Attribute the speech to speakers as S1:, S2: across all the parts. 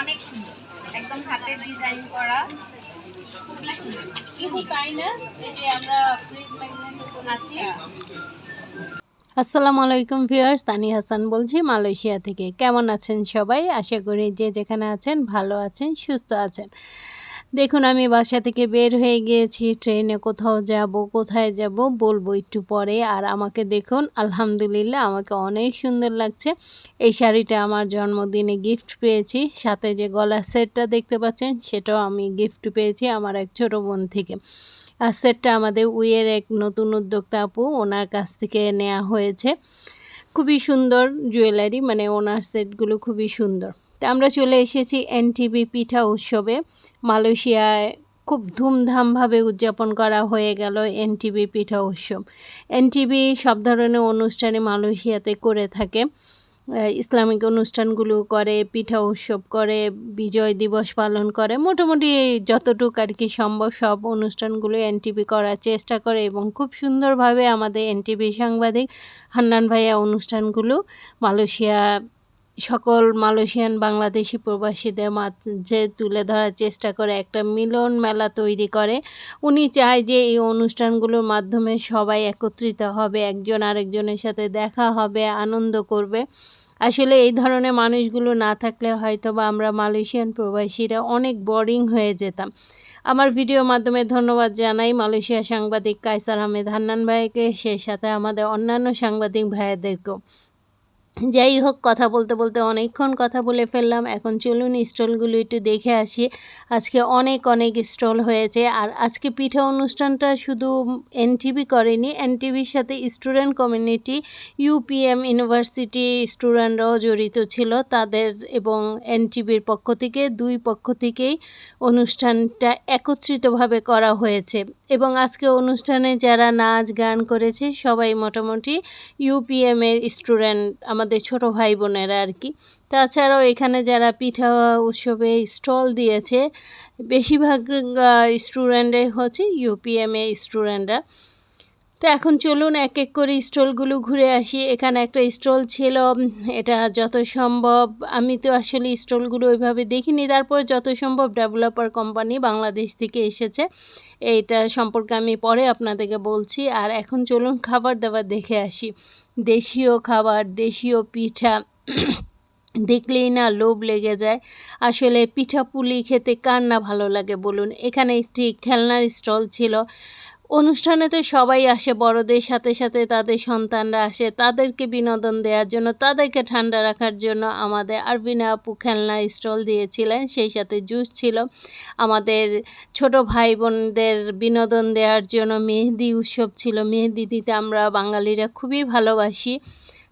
S1: অনেক সুন্দর। একদম হাতের ডিজাইন করা। খুবই সুন্দর।
S2: শুধু তাই না এই যে আমরা ফ্রিজ ম্যাগনেট
S1: আছি
S3: আসসালামু আলাইকুম ভিউয়ার্স তানি হাসান বলছি মালয়েশিয়া থেকে। কেমন আছেন সবাই? আশা করি যে যেখানে আছেন ভালো আছেন সুস্থ আছেন। দেখুন, আমি বাসা থেকে বের হয়ে গিয়েছি, ট্রেনে কোথাও যাব, কোথায় যাব বলব একটু পরে। আর আমাকে দেখুন, আলহামদুলিল্লাহ আমাকে অনেক সুন্দর লাগছে। এই শাড়িটা আমার জন্মদিনে গিফট পেয়েছি। সাথে যে গলার সেটটা দেখতে পাচ্ছেন, সেটাও আমি গিফট পেয়েছি আমার এক ছোটো বোন থেকে। আর সেটটা আমাদের উইয়ের এক নতুন উদ্যোক্তা আপু, ওনার কাছ থেকে নেওয়া হয়েছে। খুবই সুন্দর জুয়েলারি মানে ওনার সেটগুলো খুবই সুন্দর। আমরা চলে এসেছি এনটিভি পিঠা উৎসবে। মালয়েশিয়ায় খুব ধুমধামভাবে উদযাপন করা হয়ে গেল এনটিভি পিঠা উৎসব। এনটিভি সব ধরনের অনুষ্ঠানে মালয়েশিয়াতে করে থাকে। ইসলামিক অনুষ্ঠানগুলো করে, পিঠা উৎসব করে, বিজয় দিবস পালন করে। মোটামুটি যতটুকু আর কি সম্ভব সব অনুষ্ঠানগুলো এনটিভি করার চেষ্টা করে এবং খুব সুন্দরভাবে আমাদের এনটিভি সাংবাদিক হান্নান ভাইয়া অনুষ্ঠানগুলো মালয়েশিয়া সকল মালয়েশিয়ান বাংলাদেশি প্রবাসীদের মাঝে তুলে ধরার চেষ্টা করে একটা মিলন মেলা তৈরি করে। উনি চায় যে এই অনুষ্ঠানগুলোর মাধ্যমে সবাই একত্রিত হবে, একজন আরেকজনের সাথে দেখা হবে, আনন্দ করবে। আসলে এই ধরনের মানুষগুলো না থাকলে হয়তো বা আমরা মালয়েশিয়ান প্রবাসীরা অনেক বোরিং হয়ে যেতাম। আমার ভিডিওর মাধ্যমে ধন্যবাদ জানাই মালয়েশিয়া সাংবাদিক কায়সার আহমেদ হান্নান ভাইকে সেই সাথে আমাদের অন্যান্য সাংবাদিক ভাইয়াদেরকেও যাই হোক কথা বলতে বলতে অনেকক্ষণ কথা বলে ফেললাম। এখন চলুন স্টলগুলো একটু দেখে আসি। আজকে অনেক অনেক স্টল হয়েছে। আর আজকে পিঠা অনুষ্ঠানটা শুধু এনটিভি করেনি, এনটিভির সাথে স্টুডেন্ট কমিউনিটি, ইউপিএম ইউনিভার্সিটি স্টুডেন্টরাও জড়িত ছিল। তাদের এবং এনটিভির পক্ষ থেকে, দুই পক্ষ থেকেই অনুষ্ঠানটা একত্রিতভাবে করা হয়েছে। এবং আজকে অনুষ্ঠানে যারা নাচ, গান করেছে, সবাই মোটামুটি ইউপিএমের স্টুডেন্ট। আমাদের ছোট ভাই বোনেরা আর কি। তাছাড়াও এখানে যারা পিঠা উৎসবে স্টল দিয়েছে, বেশিরভাগ স্টুডেন্টের হচ্ছে ইউপিএমএ স্টুডেন্টরা তো এখন চলুন এক এক করে স্টলগুলো ঘুরে আসি। এখানে একটা স্টল ছিল এটা যত সম্ভব, আমি তো আসলে স্টলগুলো ওইভাবে দেখিনি। তারপর যত সম্ভব ডেভেলপার কোম্পানি বাংলাদেশ থেকে এসেছে, এইটা সম্পর্কে আমি পরে আপনাদেরকে বলছি। আর এখন চলুন খাবার দাবার দেখে আসি। দেশীয় খাবার, দেশীয় পিঠা, দেখলেই না লোভ লেগে যায়। আসলে পিঠা পুলি খেতে কার না ভালো লাগে বলুন? এখানে একটি খেলনার স্টল ছিল অনুষ্ঠানে তো সবাই আসে, বড়দের সাথে সাথে তাদের সন্তানরা আসে, তাদেরকে বিনোদন দেওয়ার জন্য, তাদেরকে ঠান্ডা রাখার জন্য আমাদের আরবিনা আপু খেলনা স্টল দিয়েছিলেন, সেই সাথে জুস ছিল। আমাদের ছোট ভাই বোনদের বিনোদন দেওয়ার জন্য মেহেদি উৎসব ছিল, মেহেদি দিতে আমরা বাঙালিরা খুবই ভালোবাসি।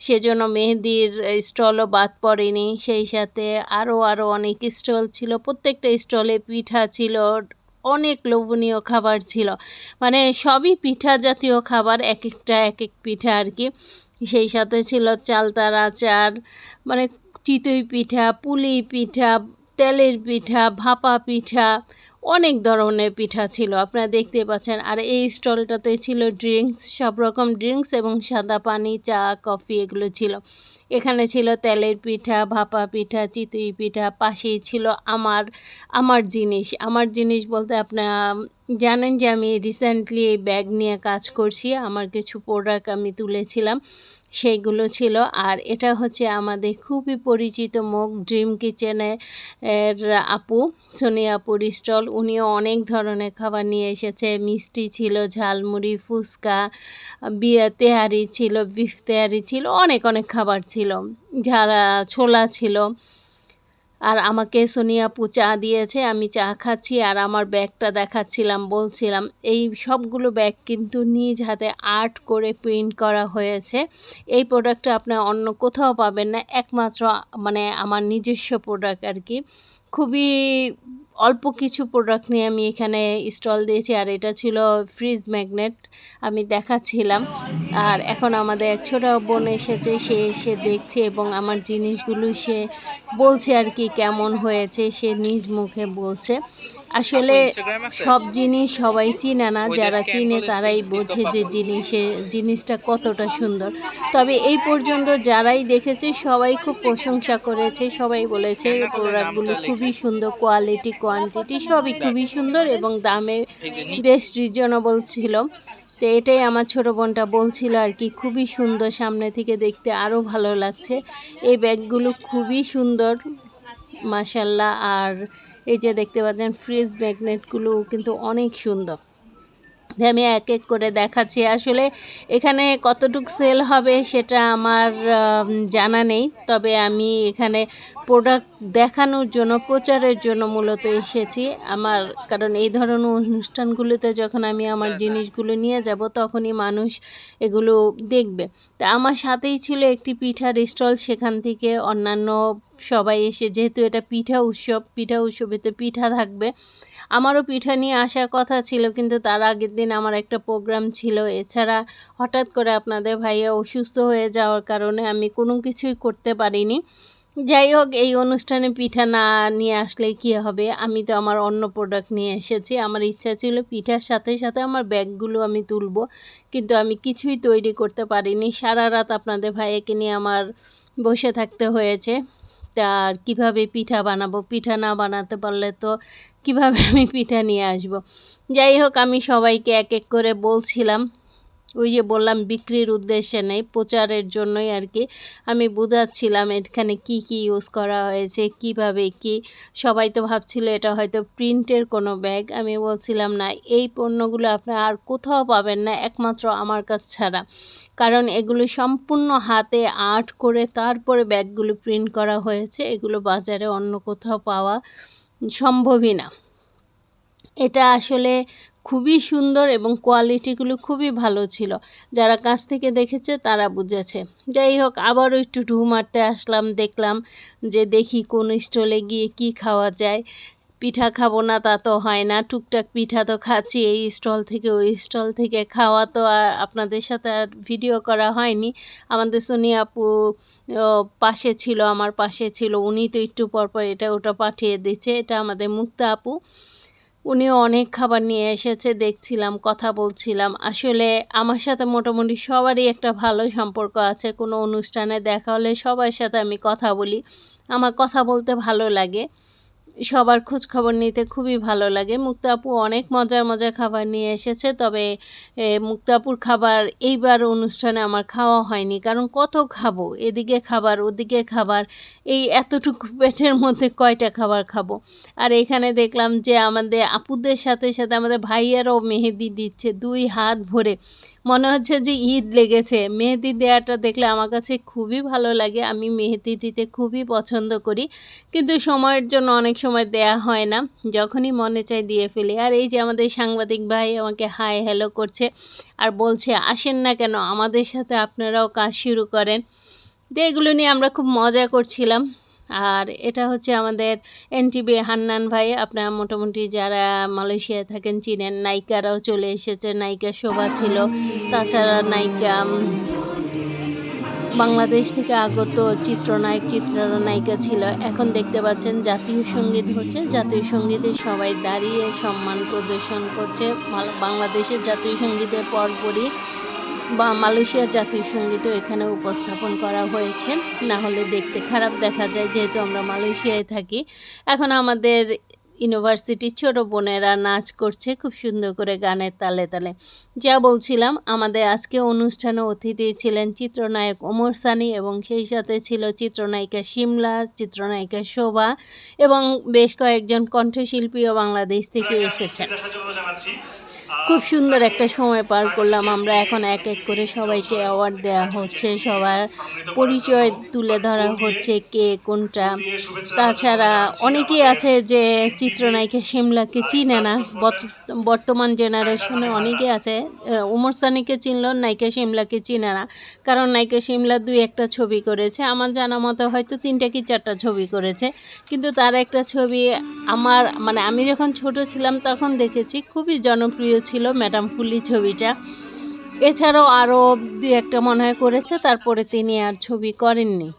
S3: সেজন্য মেহেদির স্টলও বাদ পড়েনি, সেই সাথে আরও আরও অনেক স্টল ছিল, প্রত্যেকটা স্টলে পিঠা ছিল অনেক লোভনীয় খাবার ছিল। মানে সবই পিঠা জাতীয় খাবার এক একটা এক এক পিঠা আর কি। সেই সাথে ছিল চালতার আচার মানে চিতই পিঠা, পুলি পিঠা, তেলের পিঠা, ভাপা পিঠা, অনেক ধরনের পিঠা ছিল। আপনারা দেখতে পাচ্ছেন, আর এই স্টলটাতে ছিল ড্রিঙ্কস সব রকম ড্রিঙ্কস এবং সাদা পানি, চা, কফি এগুলো ছিল। এখানে ছিল তেলের পিঠা, ভাপা পিঠা, চিতই পিঠা, পাশেই ছিল আমার আমার জিনিস। আমার জিনিস বলতে আপনারা জানেন যে আমি রিসেন্টলি এই ব্যাগ নিয়ে কাজ করছি, আমার কিছু প্রোডাক্ট আমি তুলেছিলাম সেইগুলো ছিল। আর এটা হচ্ছে আমাদের খুবই পরিচিত মুখ ড্রিম কিচেনে এর আপু, সোনিয়া আপুর স্টল উনিও অনেক ধরনের খাবার নিয়ে এসেছে। মিষ্টি ছিল, ঝালমুড়ি, ফুচকা, বিয়ে তেহারি ছিল বিফ তেহারি ছিল, অনেক অনেক খাবার ছিল। ঝালা ছোলা ছিল। আর আমাকে সোনিয়া আপু চা দিয়েছে, আমি চা খাচ্ছি আর আমার ব্যাগটা দেখাচ্ছিলাম, বলছিলাম, এই সবগুলো ব্যাগ কিন্তু নিজ হাতে আর্ট করে প্রিন্ট করা হয়েছে। এই প্রোডাক্টটা আপনার অন্য কোথাও পাবেন না, একমাত্র মানে আমার নিজস্ব প্রোডাক্ট আর কি। খুবই অল্প কিছু প্রোডাক্ট নিয়ে আমি এখানে স্টল দিয়েছি আর এটা ছিল ফ্রিজ ম্যাগনেট আমি দেখাচ্ছিলাম আর এখন আমাদের এক ছোটো বোন এসেছে সে এসে দেখছে এবং আমার জিনিসগুলো সে বলছে আর কি কেমন হয়েছে সে নিজ মুখে বলছে। আসলে সব জিনিস সবাই চিনে না যারা চিনে তারাই বোঝে যে জিনিসে জিনিসটা কতটা সুন্দর। তবে এই পর্যন্ত যারাই দেখেছে সবাই খুব প্রশংসা করেছে সবাই বলেছে প্রোডাক্টগুলো খুবই সুন্দর কোয়ালিটি কোয়ান্টিটি সবই খুবই সুন্দর এবং দামে বেশ রিজনেবল ছিল। তো এটাই আমার ছোটো বোনটা বলছিল আর কি, খুবই সুন্দর সামনে থেকে দেখতে, আরও ভালো লাগছে। এই ব্যাগগুলো খুবই সুন্দর মাসাল্লাহ আর এই যে দেখতে পাচ্ছেন ফ্রিজ ম্যাগনেটগুলো কিন্তু অনেক সুন্দর। আমি এক এক করে দেখাচ্ছি, আসলে এখানে কতটুক সেল হবে সেটা আমার জানা নেই। তবে আমি এখানে প্রোডাক্ট দেখানোর জন্য, প্রচারের জন্য মূলত এসেছি। আমার, কারণ এই ধরনের অনুষ্ঠানগুলোতে যখন আমি আমার জিনিসগুলো নিয়ে যাব, তখনই মানুষ এগুলো দেখবে। তা আমার সাথেই ছিল একটি পিঠার স্টল, সেখান থেকে অন্যান্য সবাই এসে, যেহেতু এটা পিঠা উৎসব, পিঠা উৎসবে তো পিঠা থাকবে। আমারও পিঠা নিয়ে আসার কথা ছিল, কিন্তু তার আগের দিন আমার একটা প্রোগ্রাম ছিল। এছাড়া হঠাৎ করে আপনাদের ভাইয়া অসুস্থ হয়ে যাওয়ার কারণে আমি কোনো কিছুই করতে পারিনি। যাই হোক, এই অনুষ্ঠানে পিঠা না নিয়ে আসলে কী হবে? আমি তো আমার অন্য প্রোডাক্ট নিয়ে এসেছি। আমার ইচ্ছা ছিল পিঠার সাথে সাথে আমার ব্যাগগুলো আমি তুলব, কিন্তু আমি কিছুই তৈরি করতে পারিনি। সারা রাত আপনাদের ভাইয়াকে নিয়ে আমার বসে থাকতে হয়েছে। তার কীভাবে পিঠা বানাবো? পিঠা না বানাতে পারলে তো কীভাবে আমি পিঠা নিয়ে আসব? যাই হোক, আমি সবাইকে এক এক করে বলছিলাম। ওই যে বললাম বিক্রির উদ্দেশ্যে নেই, প্রচারের জন্যই আর কি। আমি বোঝাচ্ছিলাম এখানে কি কি ইউজ করা হয়েছে, কীভাবে কি। সবাই তো ভাবছিল এটা হয়তো প্রিন্টের কোনো ব্যাগ আমি বলছিলাম, না, এই পণ্যগুলো আপনারা আর কোথাও পাবেন না, একমাত্র আমার কাছ ছাড়া। কারণ এগুলো সম্পূর্ণ হাতে আর্ট করে তারপরে ব্যাগগুলো প্রিন্ট করা হয়েছে। এগুলো বাজারে অন্য কোথাও পাওয়া সম্ভবই না। এটা আসলে খুবই সুন্দর এবং কোয়ালিটিগুলো খুবই ভালো ছিল। যারা কাছ থেকে দেখেছে তারা বুঝেছে। যাই হোক, আবারও একটু ঢু মারতে আসলাম, দেখলাম যে দেখি কোন স্টলে গিয়ে কি খাওয়া যায়। পিঠা খাব না তা তো হয় না, টুকটাক পিঠা তো খাচ্ছি, এই স্টল থেকে ওই স্টল থেকে খাওয়া তো আর আপনাদের সাথে আর ভিডিও করা হয়নি। আমাদের সোনি আপু পাশে ছিল, আমার পাশে ছিল, উনি তো একটু পরপর এটা ওটা পাঠিয়ে দিচ্ছে, এটা আমাদের মুক্তা আপু। উনিও অনেক খাবার নিয়ে এসেছে, দেখছিলাম, কথা বলছিলাম। আসলে আমার সাথে মোটামুটি সবারই একটা ভালো সম্পর্ক আছে। কোনো অনুষ্ঠানে দেখা হলে সবার সাথে আমি কথা বলি। আমার কথা বলতে ভালো লাগে। সবার খোঁজ খবর নিতে খুবই ভালো লাগে। মুক্তা আপু অনেক মজার মজার খাবার নিয়ে এসেছে তবে এ, মুক্তা খাবার এইবার অনুষ্ঠানে আমার খাওয়া হয়নি। কারণ কত খাব? এদিকে খাবার ওদিকে খাবার এই এতটুকু পেটের মধ্যে কয়টা খাবার খাব? আর এখানে দেখলাম যে আমাদের আপুদের সাথে সাথে আমাদের ভাইয়ারাও মেহেদি দিচ্ছে দুই হাত ভরে। মনে হচ্ছে যে ঈদ লেগেছে। মেহেদি দেওয়াটা দেখলে আমার কাছে খুবই ভালো লাগে। আমি মেহেদি দিতে খুবই পছন্দ করি। কিন্তু সময়ের জন্য অনেক সময় দেয়া হয় না, যখনই মনে চায় দিয়ে ফেলি। আর এই যে আমাদের সাংবাদিক ভাই আমাকে হাই হ্যালো করছে আর বলছে, আসেন না কেন, আমাদের সাথে আপনারাও কাজ শুরু করেন। তো এগুলো নিয়ে আমরা খুব মজা করছিলাম। আর এটা হচ্ছে আমাদের এনটিভি হান্নান ভাই। আপনারা মোটামুটি যারা মালয়েশিয়ায় থাকেন চিনেন, নায়িকারাও চলে এসেছে। নায়িকা শোভা ছিল। তাছাড়া নায়িকা বাংলাদেশ থেকে আগত চিত্রনায়ক, চিত্রনায়িকা ছিল। এখন দেখতে পাচ্ছেন জাতীয় সংগীত হচ্ছে, জাতীয় সঙ্গীতে সবাই দাঁড়িয়ে সম্মান প্রদর্শন করছে। বাংলাদেশের জাতীয় সঙ্গীতের পরপরই বা মালয়েশিয়ার জাতীয় সঙ্গীতও এখানে উপস্থাপন করা হয়েছে। না হলে দেখতে খারাপ দেখা যায়, যেহেতু আমরা মালয়েশিয়ায় থাকি। এখন আমাদের ইউনিভার্সিটির ছোট বোনেরা নাচ করছে খুব সুন্দর করে গানের তালে তালে। যা বলছিলাম আমাদের আজকে অনুষ্ঠানে অতিথি ছিলেন চিত্রনায়ক ওমর সানি এবং সেই সাথে ছিল চিত্রনায়িকা শিমলা চিত্রনায়িকা শোভা এবং বেশ কয়েকজন কণ্ঠশিল্পীও বাংলাদেশ থেকে এসেছেন। খুব সুন্দর একটা সময় পার করলাম। আমরা এখন এক এক করে সবাইকে অ্যাওয়ার্ড দেওয়া হচ্ছে। সবার পরিচয় তুলে ধরা হচ্ছে কে কোনটা। তাছাড়া অনেকেই আছে যে চিত্রনায়িকা শিমলাকে চিনে না। বর্ত- বর্তমান জেনারেশনে অনেকে আছে উমর সানিকে চিনল, নায়িকা শিমলাকে চিনে না। কারণ নায়িকা শিমলা দুই একটা ছবি করেছে। আমার জানা মতো হয়তো তিনটা কি চারটা ছবি করেছে। কিন্তু তার একটা ছবি আমার মানে আমি যখন ছোট ছিলাম তখন দেখেছি, খুবই জনপ্রিয় ছিল ম্যাডাম ফুলি ছবিটা। এছাড়াও আরও দুই একটা মনে হয় করেছে, তারপরে তিনি আর ছবি করেননি।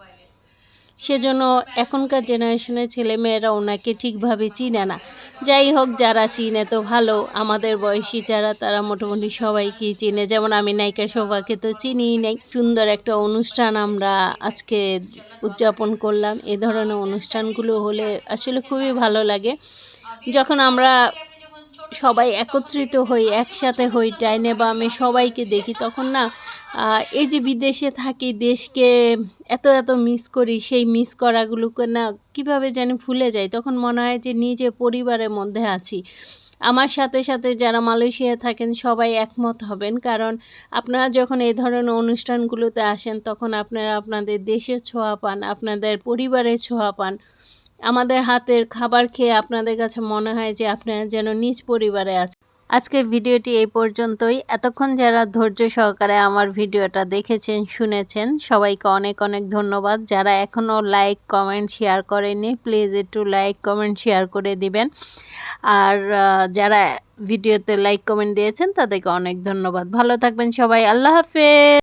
S3: সেজন্য এখনকার জেনারেশনের ছেলেমেয়েরা ওনাকে ঠিকভাবে চিনে না। যাই হোক, যারা চিনে তো ভালো, আমাদের বয়সী যারা, তারা মোটামুটি সবাইকেই চিনে। যেমন আমি নায়িকা শোভাকে তো চিনিই নেই। সুন্দর একটা অনুষ্ঠান আমরা আজকে উদযাপন করলাম। এ ধরনের অনুষ্ঠানগুলো হলে আসলে খুবই ভালো লাগে। যখন আমরা সবাই একত্রিত হই, একসাথে হই, ডাইনে বামে সবাইকে দেখি। তখন না এই যে বিদেশে থাকি, দেশকে এত এত মিস করি, সেই মিস করাগুলোকে না কীভাবে যেন ভুলে যাই। তখন মনে হয় যে নিজে পরিবারের মধ্যে আছি। আমার সাথে সাথে যারা মালয়েশিয়ায় থাকেন সবাই একমত হবেন। কারণ আপনারা যখন এই ধরনের অনুষ্ঠানগুলোতে আসেন, তখন আপনারা আপনাদের দেশের ছোঁয়া পান, আপনাদের পরিবারের ছোঁয়া পান। আমাদের হাতের খাবার খেয়ে আপনাদের কাছে মনে হয় যে আপনারা যেন নিজ পরিবারে আছে আজকের ভিডিওটি এই পর্যন্তই। এতক্ষণ যারা ধৈর্য সহকারে আমার ভিডিওটা দেখেছেন, শুনেছেন, সবাইকে অনেক অনেক ধন্যবাদ। যারা এখনও লাইক, কমেন্ট, শেয়ার করেনি প্লিজ একটু লাইক, কমেন্ট, শেয়ার করে দিবেন। আর যারা ভিডিওতে লাইক, কমেন্ট দিয়েছেন, তাদেরকে অনেক ধন্যবাদ। ভালো থাকবেন সবাই। আল্লাহ হাফেজ!